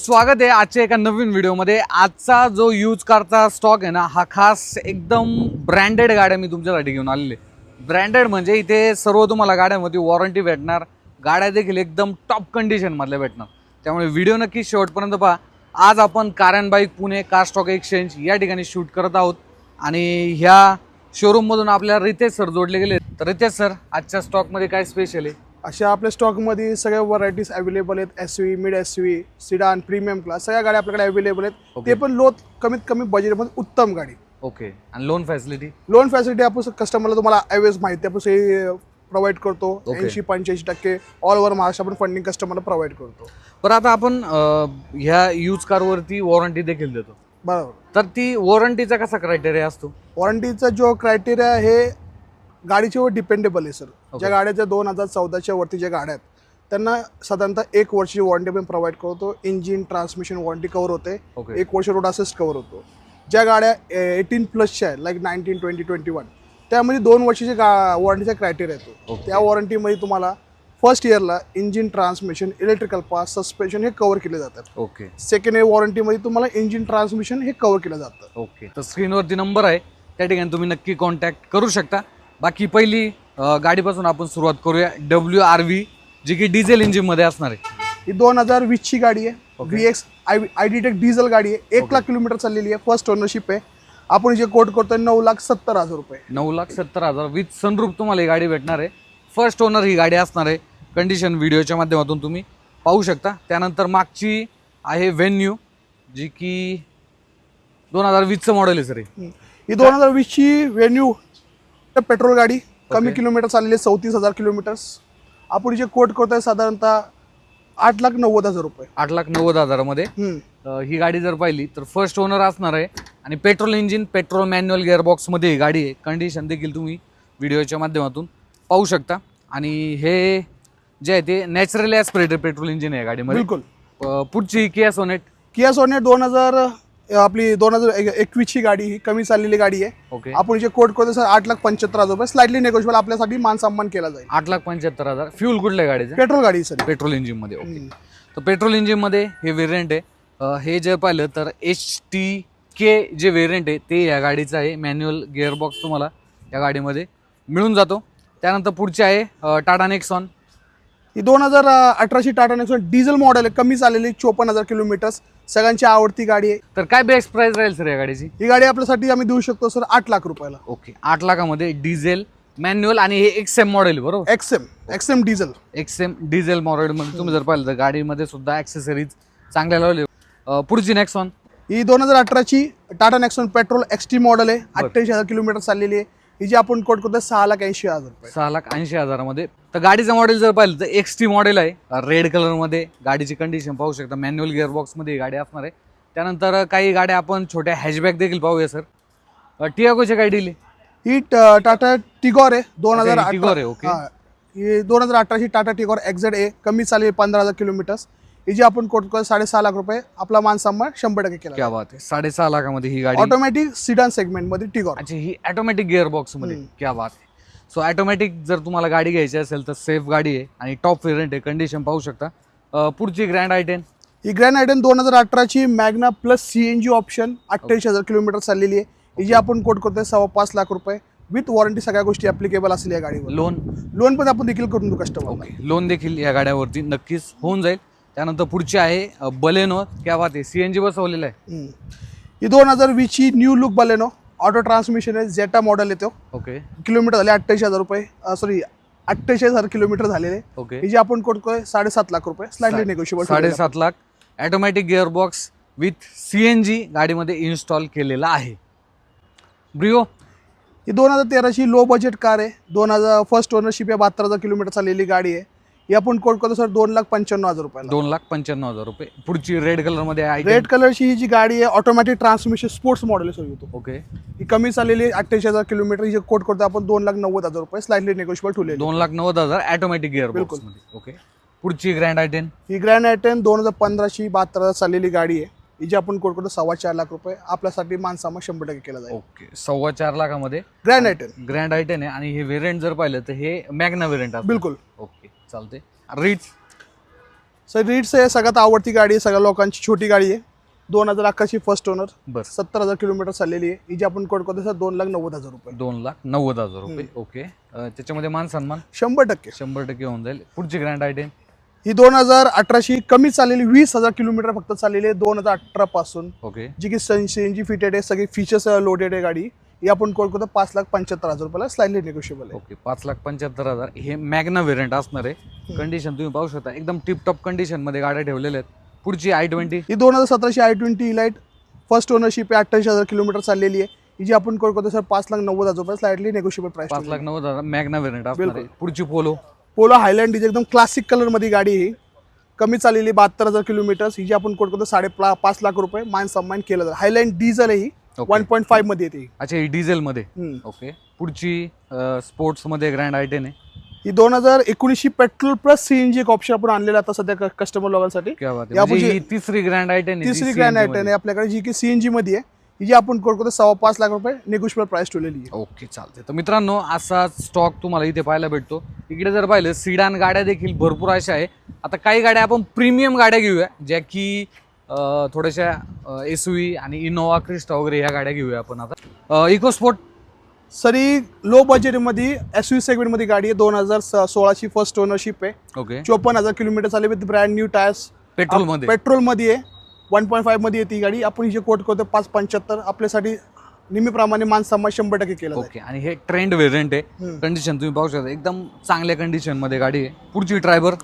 स्वागत आहे आजच्या एका नवीन व्हिडिओमध्ये. आजचा जो यूज कारचा स्टॉक आहे ना हा खास एकदम ब्रँडेड गाड्या मी तुमच्यासाठी घेऊन आलेले ब्रँडेड म्हणजे इथे सर्व तुम्हाला गाड्यांमध्ये वॉरंटी भेटणार. गाड्या देखील एकदम टॉप कंडिशनमधल्या भेटणार. त्यामुळे व्हिडिओ नक्की शेवटपर्यंत पहा. आज आपण car and bike Pune car stock exchange या ठिकाणी शूट करत आहोत. आणि ह्या शोरूममधून आपल्याला रितेश सर जोडले गेले तर रितेश सर आजच्या स्टॉकमध्ये काय स्पेशल आहे? अशा आपल्या स्टॉकमध्ये सगळ्या व्हरायटीज अवेलेबल आहेत. SUV mid SUV sedan premium class सगळ्या गाड्या आपल्याकडे अवेलेबल आहेत. ते पण लो कमीत कमी बजेटमध्ये उत्तम गाडी. ओके आणि लोन फॅसिलिटी लोन फॅसिलिटी आपण कस्टमरला तुम्हाला अवेज माहिती आहे, आपण सगळी प्रोव्हाइड करतो. ऐंशी पंच्याऐंशी टक्के ऑल ओव्हर महाराष्ट्र आपण फंडिंग कस्टमरला प्रोव्हाइड करतो. पण आता आपण ह्या यूज कारवरती वॉरंटी देखील देतो. बरोबर. तर ती वॉरंटीचा कसा क्रायटेरिया असतो? वॉरंटीचा जो क्रायटेरिया हे गाडीच्या वर डिपेंडेबल आहे सर ज्या गाड्याच्या दोन हजार चौदाच्या वरती ज्या गाड्या आहेत त्यांना साधारणतः एक वर्षाची वॉरंटी पण प्रोव्हाइड करतो. इंजिन ट्रान्समिशन वॉरंटी कव्हर होते. एक वर्ष रोड असिस्ट कव्हर होतो. ज्या गाड्या एटीन प्लसच्या आहेत like nineteen twenty twenty one त्यामध्ये दोन वर्षाची गा वॉरंटीचा क्रायटेरिया येतो. त्या वॉरंटीमध्ये तुम्हाला फर्स्ट इयरला इंजिन ट्रान्समिशन इलेक्ट्रिकल पास सस्पेन्शन हे कव्हर केले जातात. ओके सेकंड इयर वॉरंटीमध्ये तुम्हाला इंजिन ट्रान्समिशन हे कव्हर केलं जातं. ओके तर स्क्रीनवरती नंबर आहे. त्या ठिकाणी तुम्ही नक्की कॉन्टॅक्ट करू शकता. बाकी पहिली गाडीपासून आपण सुरुवात करूया. डब्ल्यू आर व्ही जी की डिझेल इंजिनमध्ये असणार आहे. ही दोन हजार वीसची गाडी आहे. V X I I D tech diesel गाडी आहे. एक लाख किलोमीटर चाललेली आहे. फर्स्ट ओनरशिप आहे. आपण जे कोट करतोय नऊ लाख सत्तर हजार रुपये. नऊ लाख सत्तर हजार. विथ सनरूप तुम्हाला ही गाडी भेटणार आहे. फर्स्ट ओनर ही गाडी असणार आहे. कंडिशन व्हिडिओच्या माध्यमातून तुम्ही पाहू शकता. त्यानंतर मागची आहे व्हेन्यू जी की दोन हजार वीसचं मॉडेल आहे सर हे. ही दोन हजार वीसची व्हेन्यू पेट्रोल गाडी. कमी. किलोमीटर चाललेली चौतीस हजार किलोमीटर्स. आपण जे कोट करतोय साधारणतः आठ लाख नव्वद हजार रुपये. आठ लाख नव्वद हजारामध्ये. अ, ही गाडी जर पाहिली तर फर्स्ट ओनर असणार आहे आणि पेट्रोल इंजिन पेट्रोल मॅन्युअल गिअरबॉक्समध्ये ही गाडी आहे. कंडिशन देखील तुम्ही व्हिडिओच्या माध्यमातून पाहू शकता. आणि हे जे आहे ते नॅचरली ॲस्पिरेटेड पेट्रोल इंजिन आहे या गाडीमध्ये. बिलकुल. अ, पुढची किया सोनेट किया सोनेट दोन हजार आपली दोन हजार एकवीसची गाडी ही कमी चाललेली गाडी आहे. ओके. आपण जे कोट करतो सर आठ लाख पंच्याहत्तर हजार रुपये स्लाइटली नेगोशिएबल आपल्यासाठी मान सन्मान केला जाईल. आठ लाख पंच्याहत्तर हजार. फ्यूल कुठल्या गाडीचं? पेट्रोल गाडी सर. पेट्रोल इंजिनमध्ये ओके. तर पेट्रोल इंजिनमध्ये हे व्हेरियंट आहे. अ, हे जर पाहिलं तर एच टी के जे व्हेरियंट आहे ते या गाडीचं आहे. मॅन्युअल गिअरबॉक्स तुम्हाला या गाडीमध्ये मिळून जातो. त्यानंतर पुढचे आहे अ, टाटा नेक्सॉन ही दोन हजार अठराची टाटा नेक्सॉन डिझेल मॉडेल आहे. कमी चाललेली चोपन्न हजार किलोमीटर्स सगळ्यांची आवडती गाडी आहे. तर काय बेस्ट प्राइस राहील सर या गाडीची? ही गाडी आपल्यासाठी आम्ही देऊ शकतो सर आठ लाख रुपयाला. ओके आठ लाखामध्ये डिझेल मॅन्युअल आणि हे एक्सएम मॉडेल बरोबर? XM XM diesel XM diesel मॉडेलमध्ये तुम्ही जर पाहिलं तर गाडीमध्ये सुद्धा ॲक्सेसरीज चांगल्या लावले पुढची नेक्सॉन ही दोन हजार अठराची Tata Nexon petrol XT model आहे. अठ्ठ्याऐंशी हजार किलोमीटर चाललेली आहे. ही जी आपण कोट करतो सहा लाख ऐंशी हजार रुपये. सहा लाख ऐंशी हजारामध्ये. तर गाडीचं मॉडेल जर पाहिलं तर एक्स टी मॉडेल आहे रेड कलरमध्ये गाडीची कंडिशन पाहू शकता. मॅन्युअल गिअरबॉक्समध्ये ही गाडी असणार आहे. त्यानंतर काही गाड्या आपण छोट्या हॅशबॅक देखील पाहूया सर टियागोची काय दिली ही टाटा टिगॉर आहे दोन हजार टिगॉर आहे, ओके. दोन हजार अठराची टाटा टिगॉर एक्झेड ए कमी चालली पंधरा हजार किलोमीटर्स. ही जी आपण कोट करतो साडेसहा लाख रुपये आपला मान सन्मान शंभर टक्के केला क्या बात आहे. साडेसहा लाखामध्ये ही गाडी ऑटोमॅटिक सिडान सेगमेंटमध्ये टिगॉर अच्छा ही ऑटोमॅटिक गिअरबॉक्समध्ये क्या बात आहे. सो ऑटोमॅटिक जर तुम्हाला गाडी घ्यायची असेल तर सेफ गाडी आहे आणि टॉप वेरियंट आहे. कंडिशन पाहू शकता. पुढची ग्रँड आय टेन ही ग्रँड आयटन दोन हजार अठराची Magna plus C N G option अठ्ठ्याऐंशी हजार किलोमीटर चाललेली आहे. ही जी आपण कोट करतोय सव्वा पाच लाख रुपये विथ वॉरंटी सगळ्या गोष्टी अप्लिकेबल असलेल्या या गाडीवर. लोन लोन पण आपण देखील करून देऊ कस्टमर लोन देखील या गाड्यावरती नक्कीच होऊन जाईल. त्यानंतर पुढची आहे बलेनो. क्या बात आहे. सी एन जी बसवलेलं आहे. ही दोन हजार वीसची new look Baleno. Auto transmission आहे. झेटा मॉडेल येतो ओके किलोमीटर झाले अठ्ठ्याऐंशी हजार रुपये. सॉरी अठ्ठ्याऐंशी हजार किलोमीटर झालेले. ओके ही जी आपण करतोय साडेसात लाख रुपये. स्लाइटली नेगोशिएबल साडेसात lakh. Automatic gearbox with C N G गाडीमध्ये इन्स्टॉल केलेला आहे. ब्रिओ ही दोन हजार तेराची लो बजेट कार आहे. दोन हजार फर्स्ट ओनरशिप आहे. बहात्तर हजार किलोमीटर चाललेली गाडी आहे. ही आपण कोट करतो सर दोन लाख पंच्याण्णव हजार रुपयाला. दोन लाख पंच्याण्णव हजार रुपये. पुढची रेड कलरमध्ये आहे रेड कलरची ही जी गाडी आहे ऑटोमॅटिक ट्रान्समिशन स्पोर्ट्स मॉडेल आहे सर येतो ओके ही कमी चाललेली अठ्ठ्याऐंशी हजार किलोमीटर ही कोट करतो आपण दोन लाख नव्वद हजार रुपये स्लाइटली नेगोशिएबल ठेवलेली दोन लाख नव्वद हजार ॲटोमॅटिक गिअरबॉक्समध्ये. ओके पुढची ग्रँड आय टेन ही ग्रँड आयटन दोन हजार पंधराची बहात्तर हजार चाललेली गाडी आहे. ही जी आपण कोट करतो सव्वा चार लाख रुपये. आपल्यासाठी मानसामा शंभर टक्के केला जाईल. ओके सव्वा चार लाखामध्ये grand i ten grand i ten आहे. आणि हे व्हेरियंट जर पाहिलं तर हे मॅग्ना व्हेरियंट बिलकुल. ओके चालते रिच सर रीड्स हे सगळ्यात आवडती गाडी आहे सगळ्या लोकांची छोटी गाडी आहे. दोन हजार अकराची फर्स्ट ओनर बर. सत्तर हजार किलोमीटर चाललेली आहे. ही जी आपण कोड करतो सर दोन लाख नव्वद हजार रुपये. दोन लाख नव्वद हजार रुपये ओके अं, त्याच्यामध्ये मान सन्मान? शंभर टक्के. शंभर टक्के होऊन जाईल. पुढची ग्रँड आयटेम ही दोन हजार अठराची कमी चाललेली वीस हजार किलोमीटर फक्त चाललेली आहे दोन हजार अठरा पासून. ओके जी की सी एन जी फिटेड आहे सगळी फीचर्स लोडेड आहे गाडी. ही आपण कोड करतो पाच लाख पंच्याहत्तर हजार रुपयाला स्लाइडली निगोशिएबल आहे. ओके पाच लाख पंच्याहत्तर हजार. हे मॅग्ना व्हेरियंट असणार आहे. कंडिशन तुम्ही पाहू शकता. एकदम टिपटॉप कंडिशनमध्ये गाड्या ठेवलेल्या आहेत. पुढची आय ट्वेंटी ही दोन हजार सतराची i twenty lite first ownership आहे अठ्ठावीस हजार किलोमीटर चाललेली आहे. ही जी आपण कोड करतो सर पाच लाख नव्वद हजार रुपये स्लाइडली निगोशिएबल प्राइस पाच लाख नव्वद हजार मॅग्ना व्हेरियंट असणार आहे. बिलकुल. पुढची पोलो पोलो हायलँड ही एकदम क्लासिक कलरमध्ये गाडी आहे ही. कमी चाललेली बहात्तर हजार किलोमीटर्स. ही जी आपण कोड करतो साडे पा- पाच लाख रुपये मान सन्मान केलं जातं. हायलँड डिझेल आहे ही. वन पॉईंट फाईव्हमध्ये येते. अच्छा ही डिझेल मध्ये हम्म. ओके पुढची स्पोर्ट्समध्ये ग्रँड आयटेन आहे ही दोन हजार एकोणीसशे पेट्रोल प्लस सीएनजी एक ऑप्शन आपण आणलेला आता सध्या कस्टमर लोकांसाठी. क्या बात आहे. या म्हणजे पुढची- ही तिसरी ग्रँड आयटेन तिसरी ग्रँड आयटन आहे आपल्याकडे जी की सीएनजी मध्ये आहे ही जी आपण कोड करतो सव्वा पाच लाख रुपये निगोशिएबल प्राइस ठेवलेली आहे. ओके चालते तर मित्रांनो असा स्टॉक तुम्हाला इथे पाहायला भेटतो. इकडे जर पाहिलं सिडान गाड्या देखील भरपूर अशा आहे. आता काही गाड्या आपण प्रीमियम गाड्या घेऊया ज्या की थोड्याशा एस आणि इनोवा क्रिस्टा वगैरे ह्या गाड्या घेऊया आपण आता. इकोस्पोर्ट सरी लो बजेटमध्ये एस यू सेगमेंटमध्ये गाडी आहे दोन हजार सोळाची फर्स्ट ओनरशिप आहे. ओके चोपन्न हजार किलोमीटर चालले विथ ब्रँड न्यू टायर्स पेट्रोलमध्ये? पेट्रोलमध्ये आहे. वन पॉईंट फाईव्हमध्ये येते ही गाडी. आपण ही जे कोट करतो पाच पंच्याहत्तर. आपल्यासाठी नेहमीप्रमाणे मान सन्मान शंभर टक्के केलं. ओके आणि हे ट्रेंड व्हेरियंट आहे. कंडिशन तुम्ही पाहू शकता. एकदम चांगल्या कंडिशनमध्ये गाडी आहे. पुढची ड्रायव्हर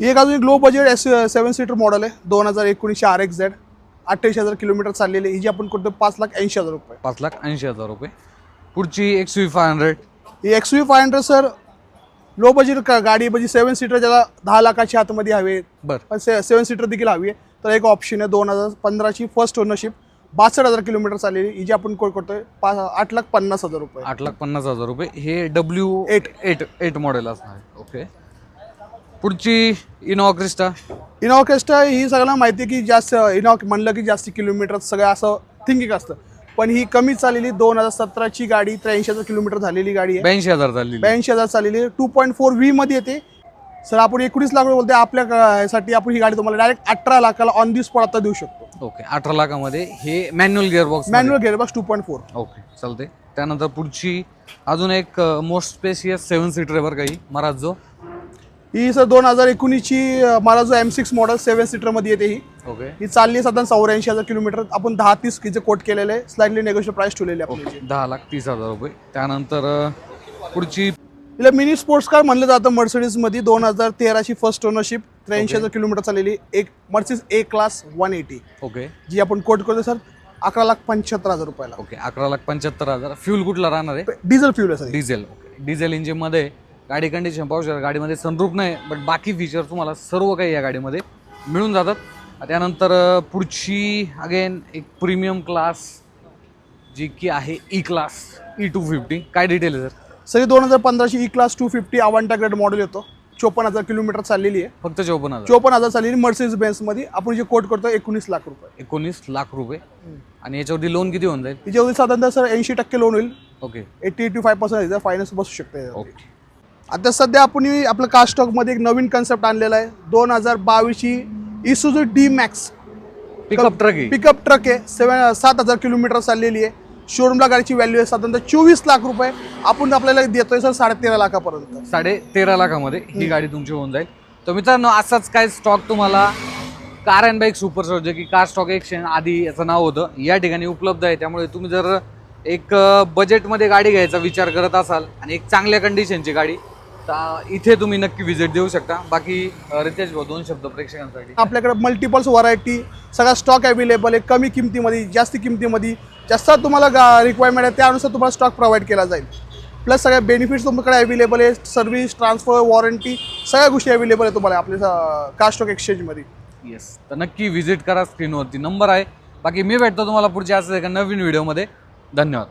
एक अजून एक low budget S seven seater model आहे. दोन हजार एकोणीसशे आर एक्स झेड अठ्ठावीस हजार किलोमीटर चाललेली आहे. ही जी आपण करतो पाच लाख ऐंशी हजार रुपये. पाच लाख ऐंशी हजार रुपये. पुढची एक्स व्ही फाय हंड्रेड ही X V five hundred sir low budget गाडी म्हणजे सेवन सीटर ज्याला दहा लाखाच्या आतमध्ये हवे बर. पण से सेवन सीटर देखील हवी आहे. तर एक ऑप्शन आहे दोन हजार पंधराची फर्स्ट ओनरशिप बासष्ट हजार किलोमीटर चाललेली. ही जी आपण कोड करतोय पाच आठ लाख पन्नास हजार रुपये. आठ लाख पन्नास हजार रुपये. हे W Eight. Eight eight model असणार आहे. ओके पुढची इनोवा क्रिस्टा इनोवा क्रेस्टा ही सगळ्यांना माहिती आहे की जास्त इनोवा म्हणलं की जास्त किलोमीटर सगळं असं थिंकिंग असतं. पण ही कमी चाललेली दोन हजार सतराची गाडी त्र्याऐंशी हजार किलोमीटर झालेली गाडी आहे. ब्याऐंशी हजार झालेली ब्याऐंशी हजार चाललेली टू पॉईंट फोर व्ही मध्ये येते. सर आपण एकोणीस लाख रुपये बोलते आपल्या साठी आपण ही गाडी तुम्हाला डायरेक्ट अठरा लाखाला ऑन दी स्पॉट आता देऊ शकतो. ओके अठरा लाखामध्ये हे manual gearbox manual gearbox two point four okay चालते त्यानंतर पुढची अजून एक मोस्ट स्पेशियस सेवन सीटर आहे बरं काही महाराजो ही सर दोन हजार एकोणीसची मला जो एम सिक्स मॉडेल सेवन सीटरमध्ये येते ही. ओके ही चालली साधारण चौऱ्याऐंशी हजार किलोमीटर. आपण दहा तीस किचे कोट केलेले आहे स्लाइडली नेगोशिएट प्राइस ठेवलेली आहे आपली दहा लाख तीस हजार रुपये. त्यानंतर अं, पुढची हिला मिनी स्पोर्ट्स कार म्हणलं जातं मर्सिडीजमध्ये दोन हजार तेराची फर्स्ट ओनरशिप त्र्याऐंशी हजार किलोमीटर चाललेली एक Mercedes A class one eighty okay जी आपण कोट करतो सर अकरा लाख पंच्याहत्तर हजार रुपयाला. ओके अकरा लाख पंच्याहत्तर हजार. फ्यूल कुठला राहणार आहे? डिझेल फ्युल आहे सर डिझेल ओके डिझेल इंजिनमध्ये गाडी कंडिशन पाहू शकता. गाडीमध्ये सनरूप नाही बट बाकी फीचर तुम्हाला सर्व काही या गाडीमध्ये मिळून जातात. त्यानंतर पुढची अगेन एक प्रीमियम क्लास जी की आहे E class E two fifty काय डिटेल आहे सर सर दोन हजार पंधराची E class two fifty Avantgarde model येतो. चोपन्न हजार किलोमीटर चाललेली आहे. फक्त चौपन्न हजार. चोपन्न हजार चाललेली मर्सिडीज बेन्समध्ये आपण जे कोट करतो एकोणीस लाख रुपये. एकोणीस लाख रुपये. आणि याच्यावरती लोन किती होऊन जाईल? तिच्यावरती साधारणतः सर ऐंशी टक्के लोन होईल. Okay eighty eighty five percent finance बसू शकते ओके आता सध्या आपण आपलं कार स्टॉकमध्ये एक नवीन कन्सेप्ट आणलेला आहे. दोन हजार बावीसची Isuzu D Max pickup truck आहे. पिकअप ट्रक आहे. सेवन सात हजार किलोमीटर चाललेली आहे. शोरूमला गाडीची व्हॅल्यू आहे साधारणतः चोवीस लाख रुपये. आपण आपल्याला देतोय सर साडे तेरा लाखापर्यंत. साडे तेरा लाखामध्ये ही गाडी तुमची होऊन जाईल. तर मित्रांनो असाच काय स्टॉक तुम्हाला car and bike super store जे की कार स्टॉक एक्सचेंज आधी याचं नाव होतं. या ठिकाणी उपलब्ध आहे. त्यामुळे तुम्ही जर एक बजेटमध्ये गाडी घ्यायचा विचार करत असाल आणि एक चांगल्या कंडिशनची गाडी तर इथे तुम्ही नक्की व्हिजिट देऊ शकता. बाकी रितेश भाऊ दोन शब्द प्रेक्षकांसाठी. आपल्याकडे मल्टिपल्स व्हरायटी सगळा स्टॉक अवेलेबल आहे. कमी किमतीमध्ये जास्त किमतीमध्ये जसा तुम्हाला रिक्वायरमेंट आहे त्यानुसार तुम्हाला स्टॉक प्रोव्हाइड केला जाईल. प्लस सगळ्या बेनिफिट्स तुमच्याकडे अवेलेबल आहे. सर्व्हिस ट्रान्सफर वॉरंटी सगळ्या गोष्टी अवेलेबल आहे तुम्हाला आपल्या कार स्टॉक एक्सचेंजमध्ये येस तर नक्की व्हिजिट करा स्क्रीनवरती नंबर आहे. बाकी मी भेटतो तुम्हाला पुढच्या असं एका नवीन व्हिडिओमध्ये धन्यवाद.